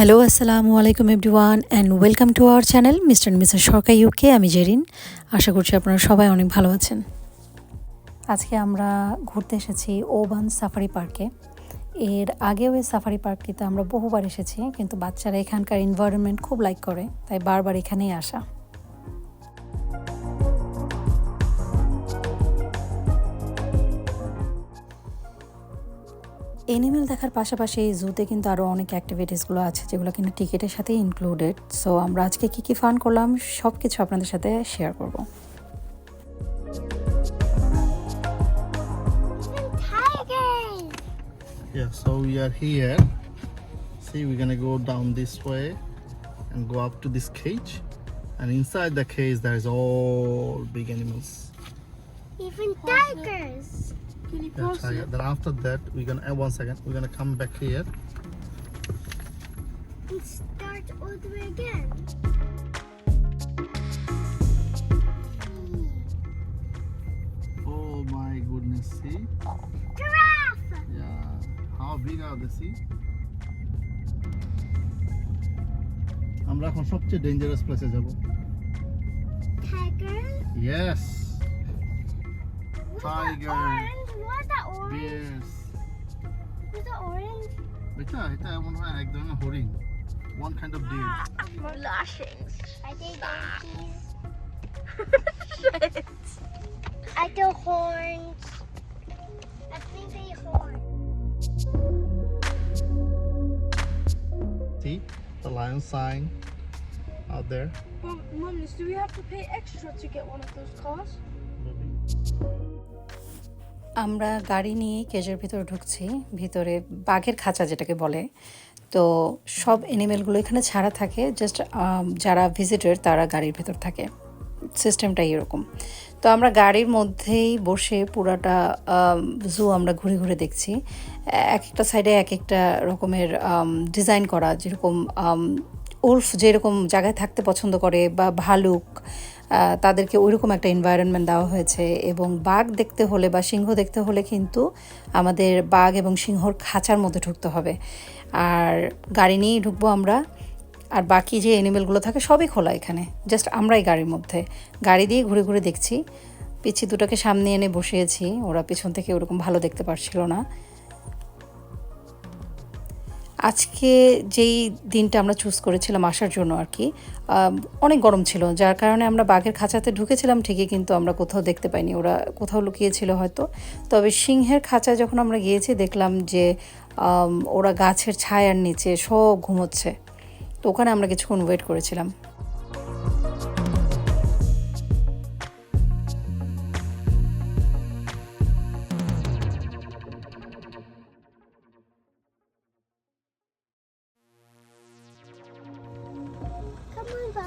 Hello আসসালামু আলাইকুম everyone and welcome to our channel Mr and Mrs Sarkar UK আমি জেরিন আশা করছি আপনারা সবাই অনেক ভালো আছেন। আজকে আমরা ঘুরতে এসেছি ওবান সাফারি পার্কে এর আগেও এই সাফারি পার্কটিতে আমরা বহুবার এসেছি, কিন্তু বাচ্চারা এখানকার এনভায়রনমেন্ট খুব লাইক করে, তাই বারবার এখানেই আসা। এনিমেল দেখার পাশাপাশি এই জুতে কিন্তু আরও অনেক অ্যাক্টিভিটিসগুলো আছে যেগুলো কিন্তু টিকিটের সাথে ইনক্লুডেড সো আমরা আজকে কী কী ফান করলাম সব কিছু আপনাদের সাথে শেয়ার করব Yeah, so we are here. See, we're gonna go down this way and go up to this cage. And inside the cage, there's all big animals. Even tigers! Yeah, tiger. Then after that, we're gonna uh, one second. We're gonna come back here. And start all the way again. Oh my goodness! See? Giraffe! Yeah. How big are they? See? আমরা এখন সবচেয়ে dangerous প্লেসে যাব Tiger? Yes that orange? এটা এটা এমন হয় এক ধরনের হরিণ one kind of deer Lashings. I think monkeys. I do horns. I think they horns. See the lion sign out there. Mom, Mums, do we have to pay extra to get one of those cars? আমরা গাড়ি নিয়ে কেজের ভিতরে ঢুকছি, ভিতরে বাঘের খাঁচা যেটাকে বলে। তো সব এনিমেলগুলো এখানে ছাড়া থাকে জাস্ট যারা ভিজিটর তারা গাড়ির ভেতর থাকে। সিস্টেমটাই এরকম। তো আমরা গাড়ির মধ্যেই বসে পুরাটা জু আমরা ঘুরে ঘুরে দেখছি। এক একটা সাইডে এক একটা রকমের ডিজাইন করা, যেরকম উল্ফ যেরকম জায়গায় থাকতে পছন্দ করে বা ভালুক তাদেরকে ওইরকম একটা এনভায়রনমেন্ট দেওয়া হয়েছে এবং বাঘ দেখতে হলে বা সিংহ দেখতে হলে কিন্তু আমাদের বাঘ এবং সিংহর খাঁচার মধ্যে ঢুকতে হবে। আর গাড়ি নিয়েই ঢুকবো আমরা। আর বাকি যে অ্যানিমেলগুলো থাকে সবই খোলা এখানে। জাস্ট আমরাই গাড়ির মধ্যে। গাড়ি দিয়ে ঘুরে ঘুরে দেখছি। পিচ্ছি দুটোকে সামনে এনে বসিয়েছি। ওরা পিছন থেকে ওরকম ভালো দেখতে পারছিল না। আজকে যেই দিনটা আমরা চুজ করেছিলাম আসার জন্য আর কি অনেক গরম ছিল, যার কারণে আমরা বাঘের খাঁচাতে ঢুকেছিলাম, ঠিকই কিন্তু আমরা কোথাও দেখতে পাইনি, ওরা কোথাও লুকিয়েছিল হয়তো। তবে সিংহের খাঁচায় যখন আমরা গিয়েছি, দেখলাম যে ওরা গাছের ছায়ার নিচে সব ঘুমোচ্ছে। তো ওখানে আমরা কিছুক্ষণ ওয়েট করেছিলাম।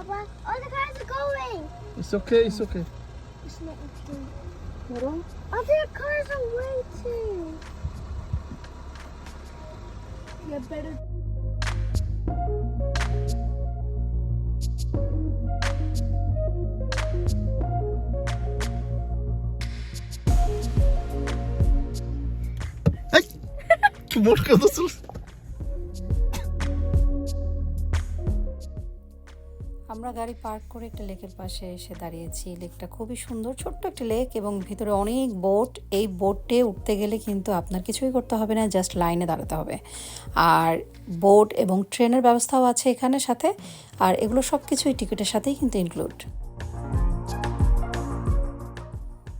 Papa. Oh, the cars are going. It's okay. It's okay. It's not okay. Other cars are waiting. You better. Ay! ¿Qué mosca nosotros? আমরা গাড়ি পার্ক করে একটা লেকের পাশে এসে দাঁড়িয়েছি। লেকটা খুবই সুন্দর, ছোট্ট একটা লেক এবং ভিতরে অনেক বোট। এই বোটে উঠতে গেলে কিন্তু আপনার কিছুই করতে হবে না, জাস্ট লাইনে দাঁড়াতে হবে। আর বোট এবং ট্রেনের ব্যবস্থাও আছে এখানে সাথে। আর এগুলো সব কিছুই টিকিটের সাথেই কিন্তু ইনক্লুড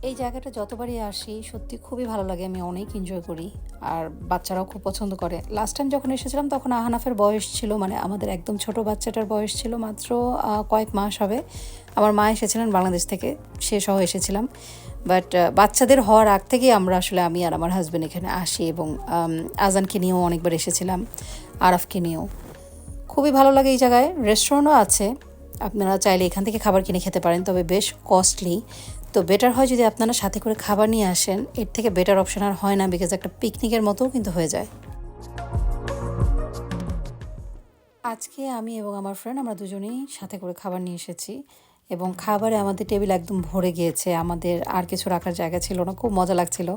এই জায়গাটা যতবারই আসি, সত্যি খুবই ভালো লাগে। আমি অনেক এনজয় করি। আর বাচ্চারাও খুব পছন্দ করে। লাস্ট টাইম যখন এসেছিলাম, তখন আহানাফের বয়স ছিল মানে আমাদের একদম ছোট বাচ্চাটার বয়স ছিল মাত্র কয়েক মাস হবে। আমার মা এসেছিলেন বাংলাদেশ থেকে, সে সহ এসেছিলাম। বাট বাচ্চাদের হওয়ার আগ থেকেই আমরা আসলে আমি আর আমার হাজব্যান্ড এখানে আসি এবং আজানকে নিয়েও অনেকবার এসেছিলাম, আরাফকে নিয়েও। খুবই ভালো লাগে এই জায়গায়। রেস্টুরেন্টও আছে। আপনারা চাইলে এখান থেকে খাবার কিনে খেতে পারেন, তবে বেশ কস্টলি তো বেটার হয় যদি আপনারা সাথে করে খাবার নিয়ে আসেন। এর থেকে বেটার অপশন আর হয় না বিকজ একটা পিকনিকের মতোও কিন্তু হয়ে যায়। আজকে আমি এবং আমার ফ্রেন্ড আমরা দুজনেই সাথে করে খাবার নিয়ে এসেছি। এবং খাবারে আমাদের টেবিল একদম ভরে গিয়েছে। আমাদের আর কিছু রাখার জায়গা ছিল না। খুব মজা লাগছিল।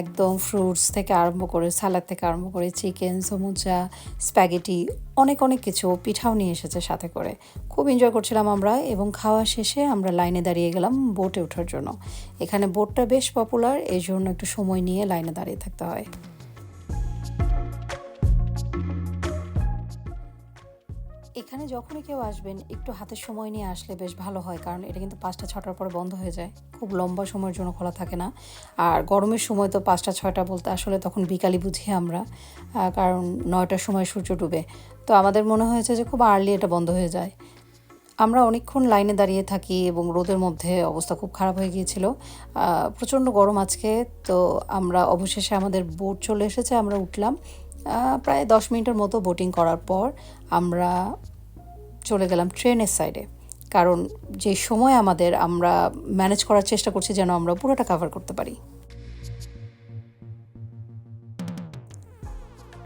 একদম ফ্রুটস থেকে আরম্ভ করে সালাদ থেকে আরম্ভ করে চিকেন সমুচা স্প্যাগেটি অনেক অনেক কিছু পিঠাও নিয়ে এসেছে সাথে করে। খুব এনজয় করছিলাম আমরা এবং খাওয়া শেষে আমরা লাইনে দাঁড়িয়ে গেলাম বোটে ওঠার জন্য। এখানে বোটটা বেশ পপুলার এই জন্য একটু সময় নিয়ে লাইনে দাঁড়িয়ে থাকতে হয়। এখানে যখনই কেউ আসবেন, একটু হাতে সময় নিয়ে আসলে বেশ ভালো হয়, কারণ এটা কিন্তু পাঁচটা, ছটার পরে বন্ধ হয়ে যায়। খুব লম্বা সময়ের জন্য খোলা থাকে না। আর গরমের সময় তো পাঁচটা, ছয়টা বলতে আসলে তখন বিকালই বুঝি আমরা কারণ নয়টার সময় সূর্য ডুবে। তো আমাদের মনে হয়েছে যে খুব আর্লি এটা বন্ধ হয়ে যায়। আমরা অনেকক্ষণ লাইনে দাঁড়িয়ে থাকি এবং রোদের মধ্যে অবস্থা খুব খারাপ হয়ে গিয়েছিল। প্রচণ্ড গরম আজকে, তো আমরা অবশেষে আমাদের বোট চলে এসেছে, আমরা উঠলাম। প্রায় দশ মিনিটের মতো বোটিং করার পর আমরা চলে গেলাম ট্রেনের সাইডে কারণ যে সময় আমাদের আমরা ম্যানেজ করার চেষ্টা করছি যেন আমরা পুরোটা কভার করতে পারি।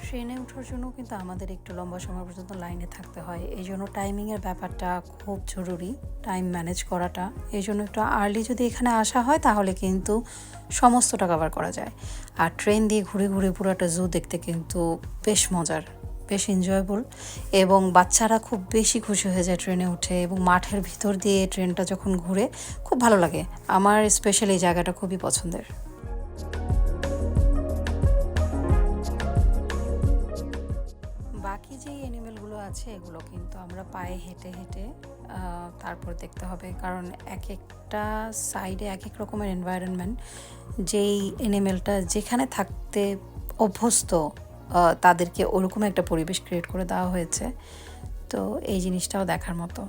ট্রেনে ওঠার জন্য কিন্তু আমাদের একটু লম্বা সময় পর্যন্ত লাইনে থাকতে হয়। এই জন্য টাইমিংয়ের ব্যাপারটা খুব জরুরি টাইম ম্যানেজ করাটা। এই জন্য একটু আর্লি যদি এখানে আসা হয়, তাহলে কিন্তু সমস্তটা কভার করা যায়। আর ট্রেন দিয়ে ঘুরে ঘুরে পুরোটা জু দেখতে কিন্তু বেশ মজার। বেশ এনজয়েবল এবং বাচ্চারা খুব বেশি খুশি হয়ে যায় ট্রেনে উঠে এবং মাঠের ভিতর দিয়ে ট্রেনটা যখন ঘুরে খুব ভালো লাগে। আমার স্পেশালি এই জায়গাটা খুবই পছন্দের। বাকি যে অ্যানিমেলগুলো আছে, এগুলো কিন্তু আমরা পায়ে হেঁটে হেঁটে তারপর দেখতে হবে। কারণ এক একটা সাইডে এক এক রকমের এনভায়রনমেন্ট যেই অ্যানিমেলটা যেখানে থাকতে অভ্যস্ত তাদেরকে ওরকম একটা পরিবেশ ক্রিয়েট করে দেওয়া হয়েছে। তো এই জিনিসটাও দেখার মতো।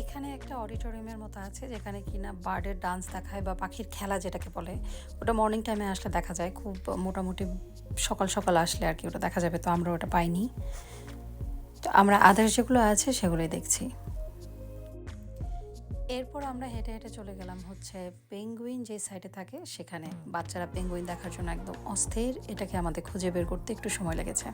এখানে একটা অডিটোরিয়ামের মতো আছে যেখানে কিনা বার্ডের ডান্স দেখায় বা পাখির খেলা যেটাকে বলে। ওটা মর্নিং টাইমে আসলে দেখা যায়, খুব মোটামুটি সকাল সকাল আসলে আর কি ওটা দেখা যাবে, তো আমরা ওটা পাইনি। তো আমরা আদার্স যেগুলো আছে সেগুলোই দেখছি। এরপর আমরা হেঁটে হেঁটে চলে গেলাম হচ্ছে পেঙ্গুইন যে সাইডে থাকে সেখানে। বাচ্চারা পেঙ্গুইন দেখার জন্য একদম অস্থির, এটাকে আমাদের খুঁজে বের করতে একটু সময় লেগেছে।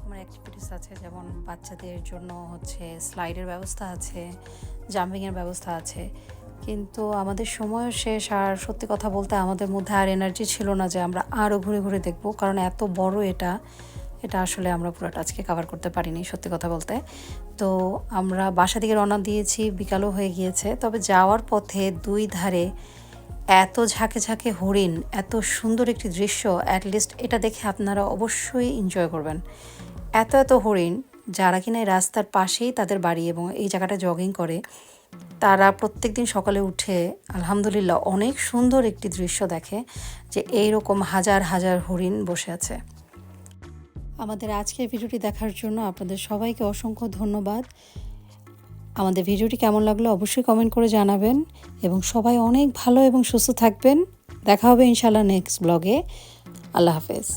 রকমের অ্যাক্টিভিটিস আছে, যেমন বাচ্চাদের জন্য হচ্ছে স্লাইডের ব্যবস্থা আছে জাম্পিংয়ের ব্যবস্থা আছে। কিন্তু আমাদের সময়ও শেষ, আর সত্যি কথা বলতে আমাদের মধ্যে আর এনার্জি ছিল না যে আমরা আরও ঘুরে ঘুরে দেখব, কারণ এত বড় এটা এটা আসলে আমরা পুরোটা আজকে কভার করতে পারিনি, সত্যি কথা বলতে। তো আমরা বাসা দিকে রওনা দিয়েছি, বিকালও হয়ে গিয়েছে, তবে যাওয়ার পথে দুই ধারে এত ঝাঁকে ঝাঁকে হরিণ, এত সুন্দর একটি দৃশ্য অ্যাটলিস্ট এটা দেখে আপনারা অবশ্যই এনজয় করবেন। এত এত হরিণ, যারা কিনা এই রাস্তার পাশেই তাদের বাড়ি এবং এই জায়গাটা জগিং করে, তারা প্রত্যেক দিন সকালে উঠে আলহামদুলিল্লাহ অনেক সুন্দর একটি দৃশ্য দেখে যে এইরকম হাজার হাজার হরিণ বসে আছে। আমাদের আজকের ভিডিওটি দেখার জন্য আপনাদের সবাইকে অসংখ্য ধন্যবাদ। আমাদের ভিডিওটি কেমন লাগল অবশ্যই কমেন্ট করে জানাবেন এবং সবাই অনেক ভালো এবং সুস্থ থাকবেন। দেখা হবে ইনশাল্লাহ নেক্সট ব্লগে আল্লাহ হাফেজ।